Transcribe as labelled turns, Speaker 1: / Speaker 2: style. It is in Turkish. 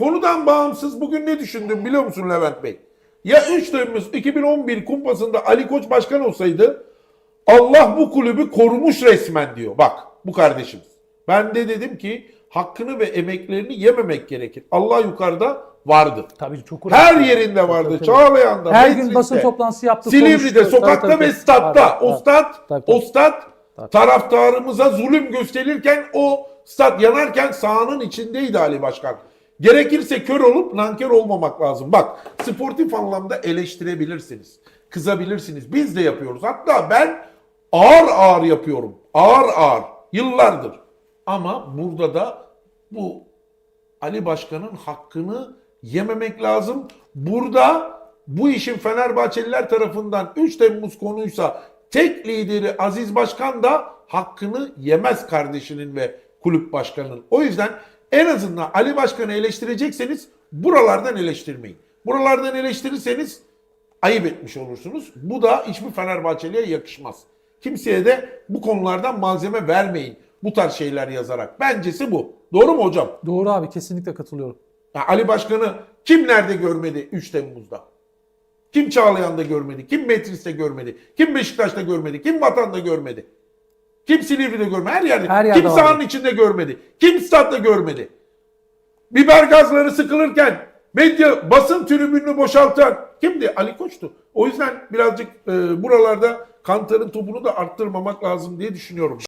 Speaker 1: Konudan bağımsız bugün ne düşündüm biliyor musun Levent Bey? Ya 3 Temmuz 2011 kumpasında Ali Koç başkan olsaydı Allah bu kulübü korumuş resmen diyor. Bak bu kardeşimiz. Ben de dedim ki hakkını ve emeklerini yememek gerekir. Allah yukarıda vardır.
Speaker 2: Tabii çok
Speaker 1: Her
Speaker 2: uğraştı.
Speaker 1: yerinde vardı.
Speaker 2: Tabii.
Speaker 1: Çağlayan'da,
Speaker 2: Her gün basın toplantısı yaptı.
Speaker 1: Silivri'de,
Speaker 2: konuştu.
Speaker 1: sokakta
Speaker 2: Tabii,
Speaker 1: ve statta.
Speaker 2: Tabii,
Speaker 1: O stat,
Speaker 2: tabii, tabii.
Speaker 1: o stat
Speaker 2: Tabii.
Speaker 1: taraftarımıza zulüm gösterirken o stat yanarken sahanın içindeydi Ali Başkan. Gerekirse kör olup nankör olmamak lazım. Bak sportif anlamda eleştirebilirsiniz. Kızabilirsiniz. Biz de yapıyoruz. Hatta ben ağır ağır yapıyorum. Ağır ağır. Yıllardır. Ama burada da bu Ali Başkan'ın hakkını yememek lazım. Burada bu işin Fenerbahçeliler tarafından 3 Temmuz konuysa tek lideri Aziz Başkan da hakkını yemez kardeşinin ve kulüp başkanının. O yüzden en azından Ali Başkan'ı eleştirecekseniz buralardan eleştirmeyin. Buralardan eleştirirseniz ayıp etmiş olursunuz. Bu da hiçbir Fenerbahçeliye yakışmaz. Kimseye de bu konulardan malzeme vermeyin. Bu tarz şeyler yazarak. Bencesi bu. Doğru mu hocam?
Speaker 2: Doğru abi kesinlikle katılıyorum.
Speaker 1: Ya Ali Başkan'ı kim nerede görmedi 3 Temmuz'da? Kim Çağlayan'da görmedi? Kim Metris'te görmedi? Kim Beşiktaş'ta görmedi? Kim Vatan'da görmedi? Kim Silivri'de görmedi? Her yerde.
Speaker 2: Her yerde
Speaker 1: kim
Speaker 2: vardı.
Speaker 1: sahanın içinde görmedi? Kim statta görmedi? Biber gazları sıkılırken medya basın tribününü boşaltan kimdi? Ali Koç'tu. O yüzden birazcık e, buralarda Kantar'ın topunu da arttırmamak lazım diye düşünüyorum.